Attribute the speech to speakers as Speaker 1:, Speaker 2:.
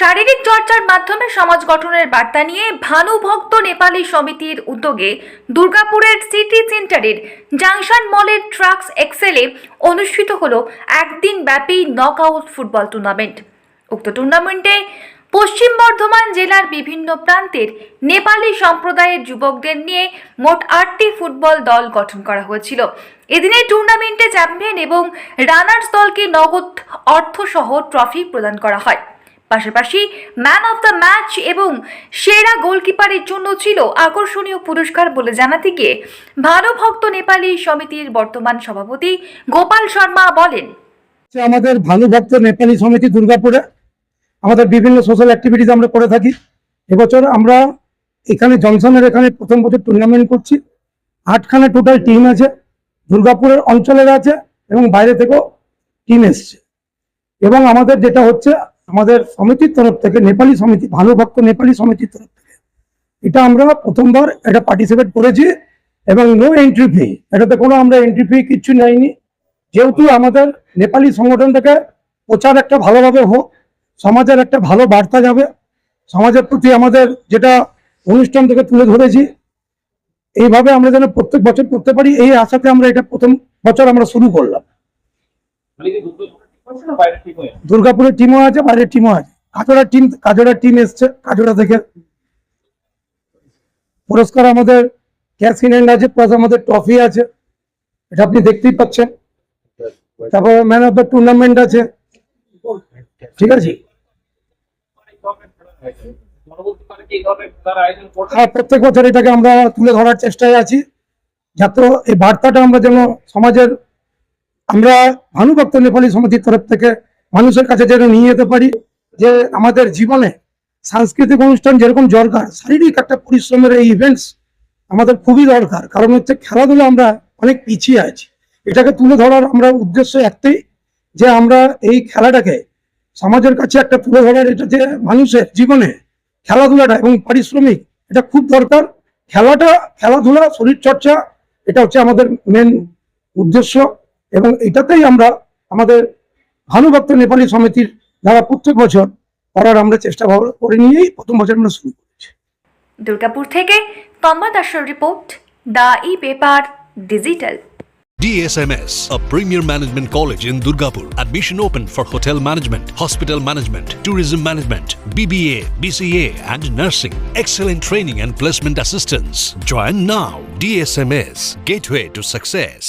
Speaker 1: শারীরিক চর্চার মাধ্যমে সমাজ গঠনের বার্তা নিয়ে ভানুভক্ত নেপালি সমিতির উদ্যোগে দুর্গাপুরের সিটি সেন্টারের জাংশন মলের ট্রাক্স এক্সেলে অনুষ্ঠিত হল একদিন ব্যাপী নকআউট ফুটবল টুর্নামেন্ট। উক্ত টুর্নামেন্টে পশ্চিম বর্ধমান জেলার বিভিন্ন প্রান্তের নেপালি সম্প্রদায়ের যুবকদের নিয়ে মোট আটটি ফুটবল দল গঠন করা হয়েছিল। এদিনের টুর্নামেন্টে চ্যাম্পিয়ন এবং রানার্স দলকে নগদ অর্থসহ ট্রফি প্রদান করা হয়। পাশাপাশি ম্যান অফ দ্য ম্যাচ এবং সেরা গোলকিপারের জন্য ছিল আকর্ষণীয় পুরস্কার বলে জানাতে গিয়ে ভক্ত নেপালি সমিতির বর্তমান সভাপতি গোপাল শর্মা বলেন।
Speaker 2: আমাদের ভানুভক্ত নেপালি সমিতি দুর্গাপুরে। আমাদের বিভিন্ন সোশ্যাল অ্যাক্টিভিটিস আমরা করে থাকি। এবছর আমরা এখানে জনসনের এখানে প্রথম বছর টুর্নামেন্ট করছি। আটখানা টোটাল টিম আছে। দুর্গাপুরের অঞ্চলের আছে এবং বাইরে থেকেও টিম এসছে। এবং আমাদের যেটা হচ্ছে আমাদের সমিতির তরফ থেকে, নেপালি সমিতি, ভালো ভক্ত নেপালি সমিতির তরফ থেকে। এটা আমরা প্রথমবার এটা পার্টিসিপেট করেছি এবং নো এন্ট্রি ফি এটাতে কোনো আমরা এন্ট্রি ফি কিচ্ছু নেয়নি যেহেতু আমাদের নেপালি সংগঠন থেকে প্রচার একটা ভালোভাবে হোক, সমাজের একটা ভালো বার্তা যাবে, সমাজের প্রতি আমাদের যেটা অনুষ্ঠান থেকে তুলে ধরেছি, এইভাবে আমরা যেন প্রত্যেক বছর করতে পারি, এই আশাতে আমরা এটা প্রথম বছর আমরা শুরু করলাম।
Speaker 3: হয়ে
Speaker 2: দুর্গাপুরের টিমও আছে, বাইরের টিমও আছে। কাজোড়ার টিম কাজোড়ার টিম এসছে, কাজোড়া থেকে। পুরস্কার আমাদের গ্যাস সিলিন্ডার আছে প্লাস আমাদের ট্রফি আছে। এটা আপনি দেখতেই পাচ্ছেন। তারপর ম্যান অফ দ্য টুর্নামেন্ট আছে। ঠিক আছে? আর প্রত্যেক বছর এটাকে আমরা তুলে ধরার চেষ্টায় আছি। যাতে এই বার্তাটা আমরা যেন সমাজের আমরা ভানুভক্ত নেপালি সমিতির তরফ থেকে মানুষের কাছে যেন নিয়ে যেতে পারি যে আমাদের জীবনে সাংস্কৃতিক অনুষ্ঠান যেরকম দরকার, শারীরিক একটা পরিশ্রমের এই ইভেন্টস আমাদের খুবই দরকার। কারণ হচ্ছে খেলাধুলা আমরা অনেক পিছিয়ে আছি। এটাকে তুলে ধরার আমরা উদ্দেশ্য একটাই, যে আমরা এই খেলাটাকে সমাজের কাছে একটা তুলে ধরার, এটা যে মানুষের জীবনে খেলাধুলাটা এবং পারিশ্রমিক এটা খুব দরকার। খেলাটা, খেলাধুলা শরীর চর্চা এটা হচ্ছে আমাদের মেন উদ্দেশ্য। এবং এটাতেই আমরা আমাদের ভানুভক্ত নেপালি সমিতির দ্বারা প্রত্যেক বছর করার আমরা চেষ্টা করে নিয়েই প্রথম বছর আমরা শুরু করেছি
Speaker 1: দুর্গাপুর থেকে তন্ময় দাসের report the E paper digital
Speaker 4: DSMS, a premier management college in Durgapur. Admission open for hotel management, hospital management, tourism management, BBA, BCA, and nursing. Excellent training and placement assistance. Join now. DSMS, gateway to success.